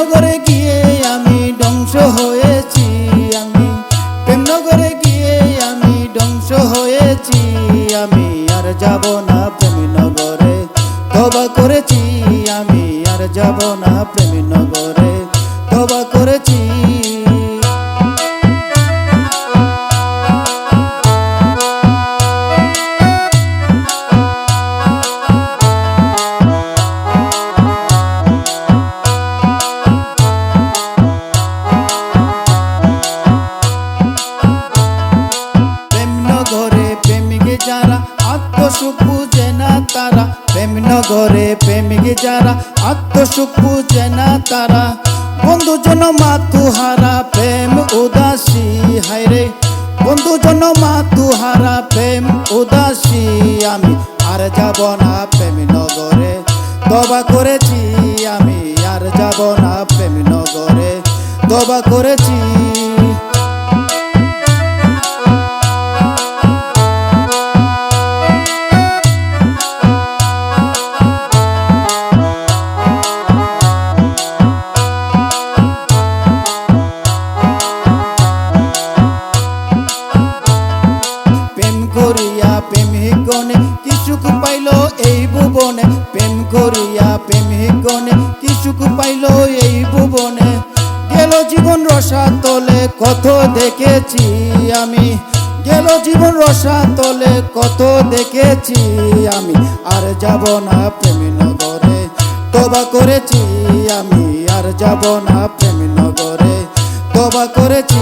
নগরে গিয়ে আমি ধ্বংস হয়েছি আমি। প্রেম গিয়ে আমি ধ্বংস হয়েছি আমি। আর যাব না প্রেম নগরে তবা করেছি আমি। আর যাব না প্রেম নগরে তবা করেছি নগরে প্রেমিক যারা, আত্মসুখ বুঝে না তারা। বন্ধু জন মাতুহারা, প্রেম উদাসী হায়রে বন্ধু জন মাতুহারা, প্রেম উদাসী, আমি আর যাব না প্রেম নগরে। তবা করেছি আমি, আর যাব না প্রেম নগরে। তবা করেছি প্রেম করিয়া প্রেমিক গণে কি সুখ পাইল এই ভুবনে? গেল জীবন রসা তলে, কত দেখেছি আমি। গেল জীবন রসা তলে, কত দেখেছি আমি। আর যাব না প্রেমী নগরে তবা করেছি আমি। আর যাব না প্রেমী নগরে তবা করেছি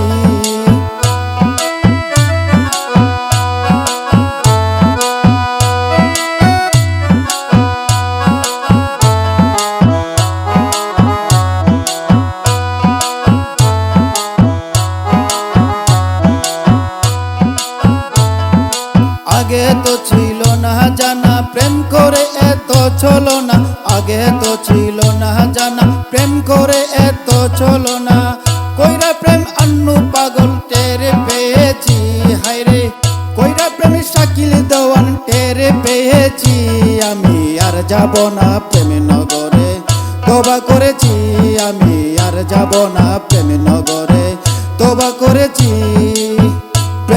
আগে তো ছিল না জানা, প্রেম করে এত চলো না। আগে তো ছিল না জানা, প্রেম করে এত চলো না। কইরা প্রেম আন্নু পাগল টেরে পেয়েছি হায়রে কইরা প্রেম শাকিল দেওয়ান টেরে পেয়েছি, আমি আর যাব না প্রেম নগরে। তবা করেছি, আমি আর যাব না প্রেম নগরে। তবা করেছি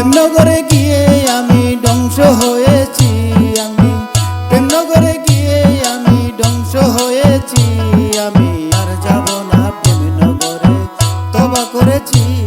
প্রেমনগরে গিয়ে আমি ধ্বংস হয়েছি আমি। প্রেমনগরে গিয়ে আমি ধ্বংস হয়েছি আমি। আর যাব না প্রেমনগরে, তবা করেছি।